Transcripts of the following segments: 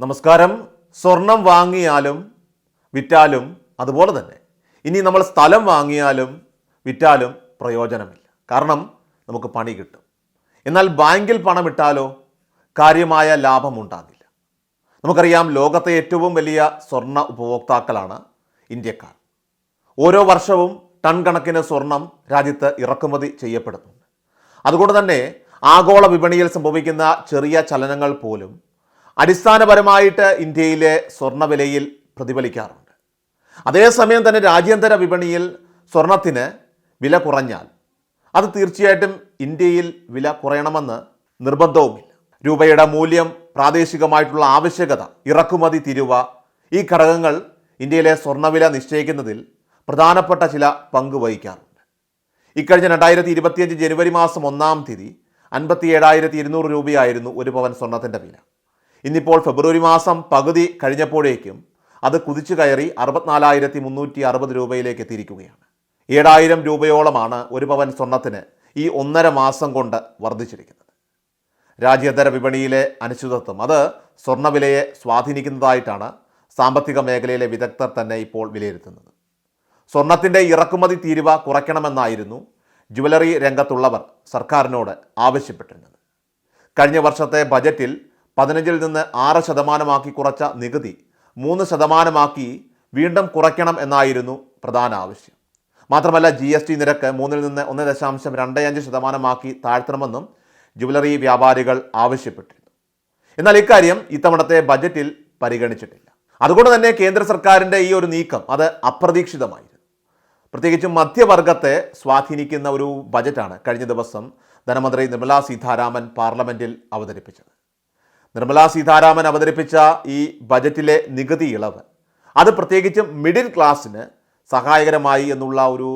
നമസ്കാരം. സ്വർണം വാങ്ങിയാലും വിറ്റാലും അതുപോലെ തന്നെ. ഇനി നമ്മൾ സ്ഥലം വാങ്ങിയാലും വിറ്റാലും പ്രയോജനമില്ല. കാരണം നമുക്ക് പണി കിട്ടും. എന്നാൽ ബാങ്കിൽ പണമിട്ടാലോ കാര്യമായ ലാഭമുണ്ടാകില്ല നമുക്കറിയാം ലോകത്തെ ഏറ്റവും വലിയ സ്വർണ ഉപഭോക്താക്കളാണ് ഇന്ത്യക്കാർ. ഓരോ വർഷവും ടൺ കണക്കിന് സ്വർണം രാജ്യത്ത് ഇറക്കുമതി ചെയ്യപ്പെടുന്നുണ്ട്. അതുകൊണ്ട് തന്നെ ആഗോള വിപണിയിൽ സംഭവിക്കുന്ന ചെറിയ ചലനങ്ങൾ പോലും അടിസ്ഥാനപരമായിട്ട് ഇന്ത്യയിലെ സ്വർണവിലയിൽ പ്രതിഫലിക്കാറുണ്ട്. അതേസമയം തന്നെ രാജ്യാന്തര വിപണിയിൽ സ്വർണത്തിന് വില കുറഞ്ഞാൽ അത് തീർച്ചയായിട്ടും ഇന്ത്യയിൽ വില കുറയണമെന്ന് നിർബന്ധവുമില്ല. രൂപയുടെ മൂല്യം പ്രാദേശികമായിട്ടുള്ള ആവശ്യകത ഇറക്കുമതി തിരുവ ഈ ഘടകങ്ങൾ ഇന്ത്യയിലെ സ്വർണവില നിശ്ചയിക്കുന്നതിൽ പ്രധാനപ്പെട്ട ചില പങ്ക് വഹിക്കാറുണ്ട്. ഇക്കഴിഞ്ഞ രണ്ടായിരത്തി ഇരുപത്തിയഞ്ച് ജനുവരി മാസം ഒന്നാം തീയതി അൻപത്തി ഏഴായിരത്തി ഇരുന്നൂറ് രൂപയായിരുന്നു ഒരു പവൻ സ്വർണത്തിന്റെ വില. ഇന്നിപ്പോൾ ഫെബ്രുവരി മാസം പകുതി കഴിഞ്ഞപ്പോഴേക്കും അത് കുതിച്ചു കയറി അറുപത്തിനാലായിരത്തി മുന്നൂറ്റി അറുപത് രൂപയിലേക്ക് എത്തിയിരിക്കുകയാണ്. ഏഴായിരം രൂപയോളമാണ് ഒരു പവൻ സ്വർണത്തിന് ഈ ഒന്നര മാസം കൊണ്ട് വർദ്ധിച്ചിരിക്കുന്നത്. രാജ്യാന്തര വിപണിയിലെ അനിശ്ചിതത്വം അത് സ്വർണവിലയെ സ്വാധീനിക്കുന്നതായിട്ടാണ് സാമ്പത്തിക മേഖലയിലെ വിദഗ്ധർ തന്നെ ഇപ്പോൾ വിലയിരുത്തുന്നത്. സ്വർണത്തിന്റെ ഇറക്കുമതി തീരുവ കുറയ്ക്കണമെന്നായിരുന്നു ജുവലറി രംഗത്തുള്ളവർ സർക്കാരിനോട് ആവശ്യപ്പെട്ടിരുന്നത്. കഴിഞ്ഞ വർഷത്തെ ബജറ്റിൽ പതിനഞ്ചിൽ നിന്ന് ആറ് ശതമാനമാക്കി കുറച്ച നികുതി മൂന്ന് ശതമാനമാക്കി വീണ്ടും കുറയ്ക്കണം എന്നായിരുന്നു പ്രധാന ആവശ്യം. മാത്രമല്ല ജി എസ് ടി നിരക്ക് മൂന്നിൽ നിന്ന് ഒന്ന് ദശാംശം രണ്ട് അഞ്ച് ശതമാനമാക്കി താഴ്ത്തണമെന്നും ജുവലറി വ്യാപാരികൾ ആവശ്യപ്പെട്ടിരുന്നു. എന്നാൽ ഇക്കാര്യം ഇത്തവണത്തെ ബജറ്റിൽ പരിഗണിച്ചിട്ടില്ല. അതുകൊണ്ട് തന്നെ കേന്ദ്ര സർക്കാരിന്റെ ഈ ഒരു നീക്കം അത് അപ്രതീക്ഷിതമായിരുന്നു. പ്രത്യേകിച്ചും മധ്യവർഗത്തെ സ്വാധീനിക്കുന്ന ഒരു ബജറ്റാണ് കഴിഞ്ഞ ദിവസം ധനമന്ത്രി നിർമ്മലാ സീതാരാമൻ പാർലമെന്റിൽ അവതരിപ്പിച്ചത്. നിർമ്മലാ സീതാരാമൻ അവതരിപ്പിച്ച ഈ ബജറ്റിലെ നികുതി ഇളവ്. അത് പ്രത്യേകിച്ചും മിഡിൽ ക്ലാസ്സിന് സഹായകരമായി എന്നുള്ള ഒരു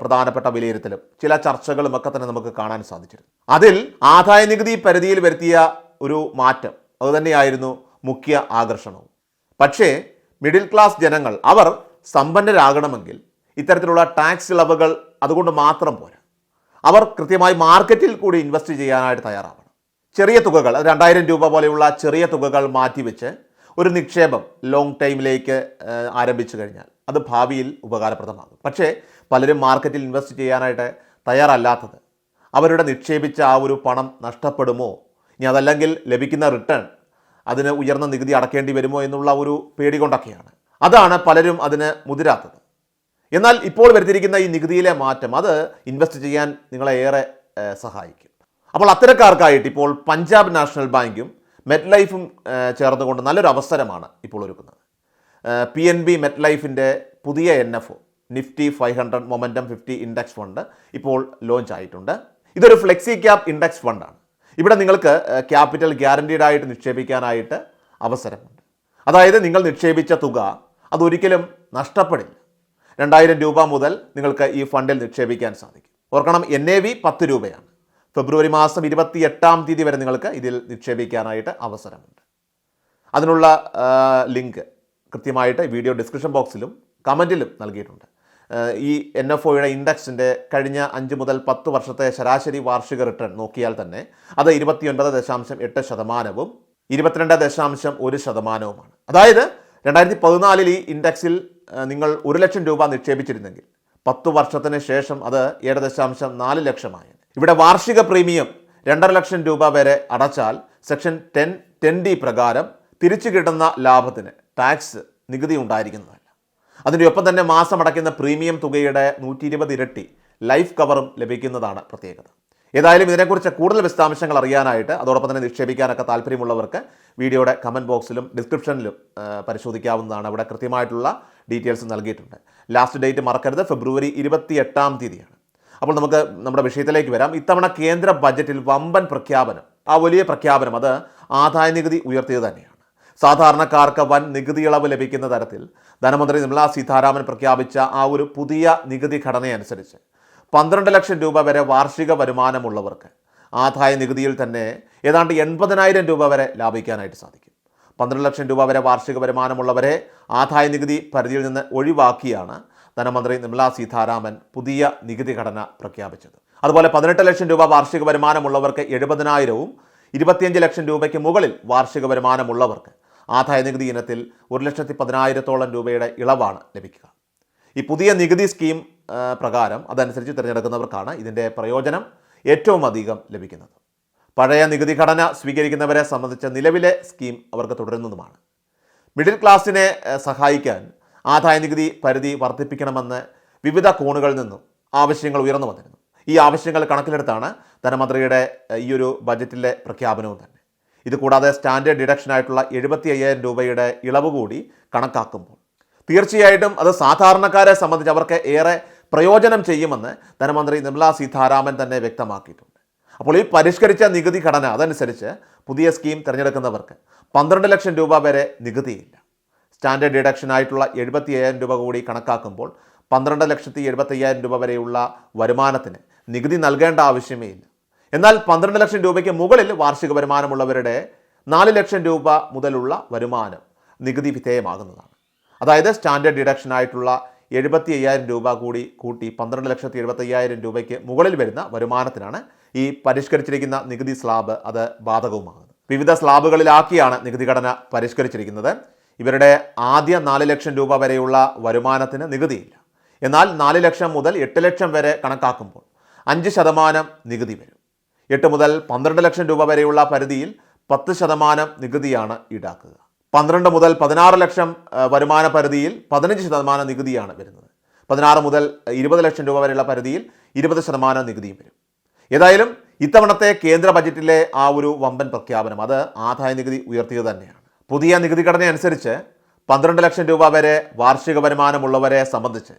പ്രധാനപ്പെട്ട വിലയിരുത്തലും ചില ചർച്ചകളും ഒക്കെ തന്നെ നമുക്ക് കാണാൻ സാധിച്ചിരുന്നു. അതിൽ ആദായ നികുതി പരിധിയിൽ വരുത്തിയ ഒരു മാറ്റം അതുതന്നെയായിരുന്നു മുഖ്യ ആകർഷണവും. പക്ഷേ മിഡിൽ ക്ലാസ് ജനങ്ങൾ അവർ സമ്പന്നരാകണമെങ്കിൽ ഇത്തരത്തിലുള്ള ടാക്സ് ഇളവുകൾ അതുകൊണ്ട് മാത്രം പോരാ. അവർ കൃത്യമായി മാർക്കറ്റിൽ കൂടി ഇൻവെസ്റ്റ് ചെയ്യാനായിട്ട് തയ്യാറാവണം. ചെറിയ തുകകൾ രണ്ടായിരം രൂപ പോലെയുള്ള ചെറിയ തുകകൾ മാറ്റിവെച്ച് ഒരു നിക്ഷേപം ലോങ് ടൈമിലേക്ക് ആരംഭിച്ചു കഴിഞ്ഞാൽ അത് ഭാവിയിൽ ഉപകാരപ്രദമാകും. പക്ഷേ പലരും മാർക്കറ്റിൽ ഇൻവെസ്റ്റ് ചെയ്യാനായിട്ട് തയ്യാറല്ലാത്തത് അവരുടെ നിക്ഷേപിച്ച ആ ഒരു പണം നഷ്ടപ്പെടുമോ? ഇനി അതല്ലെങ്കിൽ ലഭിക്കുന്ന റിട്ടേൺ അതിന് ഉയർന്ന നികുതി അടക്കേണ്ടി വരുമോ എന്നുള്ള ഒരു പേടി കൊണ്ടൊക്കെയാണ്. അതാണ് പലരും അതിന് മുതിരാത്തത്. എന്നാൽ ഇപ്പോൾ വരുത്തിയിരിക്കുന്ന ഈ നികുതിയിലെ മാറ്റം അത് ഇൻവെസ്റ്റ് ചെയ്യാൻ നിങ്ങളെ ഏറെ സഹായിക്കും. അപ്പോൾ അത്തരക്കാർക്കായിട്ട് ഇപ്പോൾ പഞ്ചാബ് നാഷണൽ ബാങ്കും മെറ്റ് ലൈഫും ചേർന്നുകൊണ്ട് നല്ലൊരു അവസരമാണ് ഇപ്പോൾ ഒരുക്കുന്നത്. പി എൻ ബി മെറ്റ് ലൈഫിന്റെ പുതിയ N F nifty five hundred momentum fifty index fund ഇപ്പോൾ ലോഞ്ച് ആയിട്ടുണ്ട്. ഇതൊരു ഫ്ലെക്സി ക്യാപ് ഇൻഡെക്സ് ഫണ്ടാണ്. ഇവിടെ നിങ്ങൾക്ക് ക്യാപിറ്റൽ ഗ്യാരണ്ടീഡ് ആയിട്ട് നിക്ഷേപിക്കാനായിട്ട് അവസരമുണ്ട്. അതായത് നിങ്ങൾ നിക്ഷേപിച്ച തുക അതൊരിക്കലും നഷ്ടപ്പെടില്ല. രണ്ടായിരം രൂപ മുതൽ നിങ്ങൾക്ക് ഈ ഫണ്ടിൽ നിക്ഷേപിക്കാൻ സാധിക്കും. ഓർക്കണം എൻ എ വി പത്ത് രൂപയാണ്. ഫെബ്രുവരി മാസം ഇരുപത്തി എട്ടാം തീയതി വരെ നിങ്ങൾക്ക് ഇതിൽ നിക്ഷേപിക്കാനായിട്ട് അവസരമുണ്ട്. അതിനുള്ള ലിങ്ക് കൃത്യമായിട്ട് വീഡിയോ ഡിസ്ക്രിപ്ഷൻ ബോക്സിലും കമന്റിലും നൽകിയിട്ടുണ്ട്. ഈ എൻ എഫ് ഒയുടെ ഇൻഡെക്സിന്റെ കഴിഞ്ഞ അഞ്ച് മുതൽ പത്ത് വർഷത്തെ ശരാശരി വാർഷിക റിട്ടേൺ നോക്കിയാൽ തന്നെ അത് ഇരുപത്തിയൊൻപത് ദശാംശം എട്ട് ശതമാനവും ഇരുപത്തിരണ്ട് ദശാംശം ഒരു ശതമാനവുമാണ്. അതായത് രണ്ടായിരത്തി പതിനാലിൽ ഈ ഇൻഡെക്സിൽ നിങ്ങൾ ഒരു ലക്ഷം രൂപ നിക്ഷേപിച്ചിരുന്നെങ്കിൽ പത്ത് വർഷത്തിന് ശേഷം അത് ഏഴ് ദശാംശം നാല് ലക്ഷമായി ഇവിടെ വാർഷിക പ്രീമിയം രണ്ടര ലക്ഷം രൂപ വരെ അടച്ചാൽ സെക്ഷൻ ടെൻ ടെൻ ഡി പ്രകാരം തിരിച്ചു കിട്ടുന്ന ലാഭത്തിന് ടാക്സ് നികുതി ഉണ്ടായിരിക്കുന്നതല്ല. അതിന്റെ ഒപ്പം തന്നെ മാസം അടയ്ക്കുന്ന പ്രീമിയം തുകയുടെ നൂറ്റി ഇരുപത് ഇരട്ടി ലൈഫ് കവറും ലഭിക്കുന്നതാണ് പ്രത്യേകത. ഏതായാലും ഇതിനെക്കുറിച്ച് കൂടുതൽ വിശദാംശങ്ങൾ അറിയാനായിട്ട് അതോടൊപ്പം തന്നെ നിക്ഷേപിക്കാനൊക്കെ താല്പര്യമുള്ളവർക്ക് വീഡിയോയുടെ കമന്റ് ബോക്സിലും ഡിസ്ക്രിപ്ഷനിലും പരിശോധിക്കാവുന്നതാണ്. അവിടെ കൃത്യമായിട്ടുള്ള ഡീറ്റെയിൽസ് നൽകിയിട്ടുണ്ട്. ലാസ്റ്റ് ഡേറ്റ് മറക്കരുത്. ഫെബ്രുവരി ഇരുപത്തി എട്ടാം തീയതിയാണ്. അപ്പോൾ നമുക്ക് നമ്മുടെ വിഷയത്തിലേക്ക് വരാം. ഇത്തവണ കേന്ദ്ര ബജറ്റിൽ വമ്പൻ പ്രഖ്യാപനം. ആ വലിയ പ്രഖ്യാപനം അത് ആദായ നികുതി ഉയർത്തിയത് തന്നെയാണ്. സാധാരണക്കാർക്ക് വൻ നികുതി ഇളവ് ലഭിക്കുന്ന തരത്തിൽ ധനമന്ത്രി നിർമ്മലാ സീതാരാമൻ പ്രഖ്യാപിച്ച ആ ഒരു പുതിയ നികുതി ഘടനയനുസരിച്ച് പന്ത്രണ്ട് ലക്ഷം രൂപ വരെ വാർഷിക വരുമാനമുള്ളവർക്ക് ആദായ നികുതിയിൽ തന്നെ ഏതാണ്ട് എൺപതിനായിരം രൂപ വരെ ലാഭിക്കാനായിട്ട് സാധിക്കും. പന്ത്രണ്ട് ലക്ഷം രൂപ വരെ വാർഷിക വരുമാനമുള്ളവരെ ആദായ നികുതി പരിധിയിൽ നിന്ന് ഒഴിവാക്കിയാണ് ധനമന്ത്രി നിർമ്മലാ സീതാരാമൻ പുതിയ നികുതി ഘടന പ്രഖ്യാപിച്ചത്. അതുപോലെ പതിനെട്ട് ലക്ഷം രൂപ വാർഷിക വരുമാനമുള്ളവർക്ക് എഴുപതിനായിരവും ഇരുപത്തിയഞ്ച് ലക്ഷം രൂപയ്ക്ക് മുകളിൽ വാർഷിക വരുമാനമുള്ളവർക്ക് ആദായ നികുതി ഇനത്തിൽ ഒരു ലക്ഷത്തി പതിനായിരത്തോളം രൂപയുടെ ഇളവാണ് ലഭിക്കുക. ഈ പുതിയ നികുതി സ്കീം പ്രകാരം അതനുസരിച്ച് തിരഞ്ഞെടുക്കുന്നവർക്കാണ് ഇതിന്റെ പ്രയോജനം ഏറ്റവും അധികം ലഭിക്കുന്നത്. പഴയ നികുതി ഘടന സ്വീകരിക്കുന്നവരെ സംബന്ധിച്ച നിലവിലെ സ്കീം അവർക്ക് തുടരുന്നതുമാണ്. മിഡിൽ ക്ലാസ്സിനെ സഹായിക്കാൻ ആദായ നികുതി പരിധി വർദ്ധിപ്പിക്കണമെന്ന് വിവിധ കോണുകളിൽ നിന്നും ആവശ്യങ്ങൾ ഉയർന്നു വന്നിരുന്നു. ഈ ആവശ്യങ്ങൾ കണക്കിലെടുത്താണ് ധനമന്ത്രിയുടെ ഈ ഒരു ബജറ്റിലെ പ്രഖ്യാപനവും തന്നെ. ഇതുകൂടാതെ സ്റ്റാൻഡേർഡ് ഡിഡക്ഷനായിട്ടുള്ള എഴുപത്തി അയ്യായിരം രൂപയുടെ ഇളവ് കൂടി കണക്കാക്കുമ്പോൾ. തീർച്ചയായിട്ടും അത് സാധാരണക്കാരെ സംബന്ധിച്ച് അവർക്ക് ഏറെ പ്രയോജനം ചെയ്യുമെന്ന് ധനമന്ത്രി നിർമ്മലാ സീതാരാമൻ തന്നെ വ്യക്തമാക്കിയിട്ടുണ്ട്. അപ്പോൾ ഈ പരിഷ്കരിച്ച നികുതി ഘടന അതനുസരിച്ച് പുതിയ സ്കീം തിരഞ്ഞെടുക്കുന്നവർക്ക് പന്ത്രണ്ട് ലക്ഷം രൂപ വരെ നികുതിയില്ല. സ്റ്റാൻഡേർഡ് ഡിഡക്ഷൻ ആയിട്ടുള്ള എഴുപത്തി അയ്യായിരം രൂപ കൂടി കണക്കാക്കുമ്പോൾ പന്ത്രണ്ട് ലക്ഷത്തി എഴുപത്തി അയ്യായിരം രൂപ വരെയുള്ള വരുമാനത്തിന് നികുതി നൽകേണ്ട ആവശ്യമേ ഇല്ല. എന്നാൽ പന്ത്രണ്ട് ലക്ഷം രൂപയ്ക്ക് മുകളിൽ വാർഷിക വരുമാനമുള്ളവരുടെ നാല് ലക്ഷം രൂപ മുതലുള്ള വരുമാനം നികുതി വിധേയമാകുന്നതാണ്. അതായത് സ്റ്റാൻഡേർഡ് ഡിഡക്ഷൻ ആയിട്ടുള്ള എഴുപത്തി അയ്യായിരം രൂപ കൂടി കൂട്ടി പന്ത്രണ്ട് ലക്ഷത്തി എഴുപത്തി അയ്യായിരം രൂപയ്ക്ക് മുകളിൽ വരുന്ന വരുമാനത്തിനാണ് ഈ പരിഷ്കരിച്ചിരിക്കുന്ന നികുതി സ്ലാബ് അത് ബാധകവുമാകുന്നത്. വിവിധ സ്ലാബുകളിലാക്കിയാണ് നികുതി ഘടന പരിഷ്കരിച്ചിരിക്കുന്നത്. ഇവരുടെ ആദ്യ നാല് ലക്ഷം രൂപ വരെയുള്ള വരുമാനത്തിന് നികുതിയില്ല. എന്നാൽ നാല് ലക്ഷം മുതൽ എട്ട് ലക്ഷം വരെ കണക്കാക്കുമ്പോൾ അഞ്ച് ശതമാനം നികുതി വരും. എട്ട് മുതൽ പന്ത്രണ്ട് ലക്ഷം രൂപ വരെയുള്ള പരിധിയിൽ പത്ത് ശതമാനം നികുതിയാണ് ഈടാക്കുക. പന്ത്രണ്ട് മുതൽ പതിനാറ് ലക്ഷം വരുമാന പരിധിയിൽ പതിനഞ്ച് ശതമാനം നികുതിയാണ് വരുന്നത്. പതിനാറ് മുതൽ ഇരുപത് ലക്ഷം രൂപ വരെയുള്ള പരിധിയിൽ ഇരുപത് ശതമാനം നികുതിയും വരും. ഏതായാലും ഇത്തവണത്തെ കേന്ദ്ര ബജറ്റിലെ ആ ഒരു വമ്പൻ പ്രഖ്യാപനം അത് ആദായ നികുതി ഉയർത്തിയത് തന്നെയാണ്. പുതിയ നികുതി ഘടന അനുസരിച്ച് പന്ത്രണ്ട് ലക്ഷം രൂപ വരെ വാർഷിക വരുമാനമുള്ളവരെ സംബന്ധിച്ച്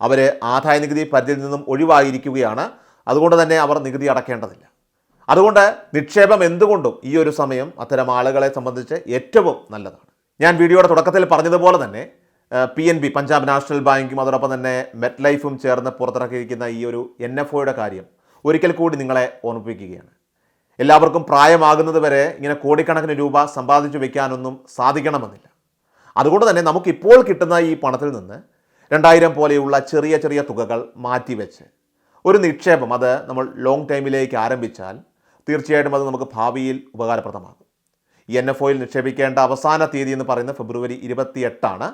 അവർ ആദായ നികുതി പരിധിയിൽ നിന്നും ഒഴിവായിരിക്കുകയാണ്. അതുകൊണ്ട് തന്നെ അവർ നികുതി അടക്കേണ്ടതില്ല. അതുകൊണ്ട് നിക്ഷേപം എന്തുകൊണ്ടും ഈ ഒരു സമയം അത്തരം ആളുകളെ സംബന്ധിച്ച് ഏറ്റവും നല്ലതാണ്. ഞാൻ വീഡിയോയുടെ തുടക്കത്തിൽ പറഞ്ഞതുപോലെ തന്നെ P N B Punjab national ബാങ്കും അതോടൊപ്പം തന്നെ മെറ്റ് ലൈഫും ചേർന്ന് പുറത്തിറക്കിയിരിക്കുന്ന ഈ ഒരു എൻ എഫ് ഒയുടെ കാര്യം ഒരിക്കൽ കൂടി നിങ്ങളെ ഓർമ്മിപ്പിക്കുകയാണ്. എല്ലാവർക്കും പ്രായമാകുന്നത് വരെ ഇങ്ങനെ കോടിക്കണക്കിന് രൂപ സമ്പാദിച്ചു വെക്കാനൊന്നും സാധിക്കണമെന്നില്ല. അതുകൊണ്ട് തന്നെ നമുക്കിപ്പോൾ കിട്ടുന്ന ഈ പണത്തിൽ നിന്ന് രണ്ടായിരം പോലെയുള്ള ചെറിയ ചെറിയ തുകകൾ മാറ്റിവെച്ച് ഒരു നിക്ഷേപം അത് നമ്മൾ ലോങ് ടൈമിലേക്ക് ആരംഭിച്ചാൽ തീർച്ചയായിട്ടും അത് നമുക്ക് ഭാവിയിൽ ഉപകാരപ്രദമാകും. ഈ എൻ എഫ് ഒയിൽ നിക്ഷേപിക്കേണ്ട അവസാന തീയതി എന്ന് പറയുന്നത് ഫെബ്രുവരി ഇരുപത്തിയെട്ടാണ്.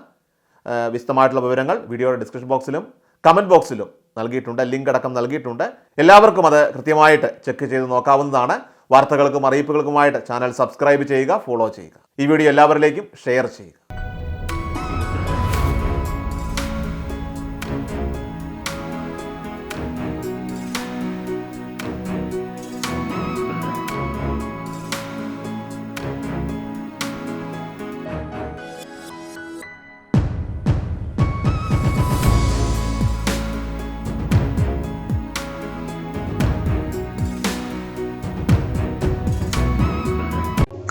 വിശദമായിട്ടുള്ള വിവരങ്ങൾ വീഡിയോയുടെ ഡിസ്ക്രിപ്ഷൻ ബോക്സിലും കമന്റ് ബോക്സിലും നൽകിയിട്ടുണ്ട്. ലിങ്ക് അടക്കം നൽകിയിട്ടുണ്ട്. എല്ലാവർക്കും അത് കൃത്യമായിട്ട് ചെക്ക് ചെയ്ത് നോക്കാവുന്നതാണ്. വാർത്തകൾക്കും അറിയിപ്പുകൾക്കുമായിട്ട് ചാനൽ സബ്സ്ക്രൈബ് ചെയ്യുക ഫോളോ ചെയ്യുക. ഈ വീഡിയോ എല്ലാവരിലേക്കും ഷെയർ ചെയ്യുക.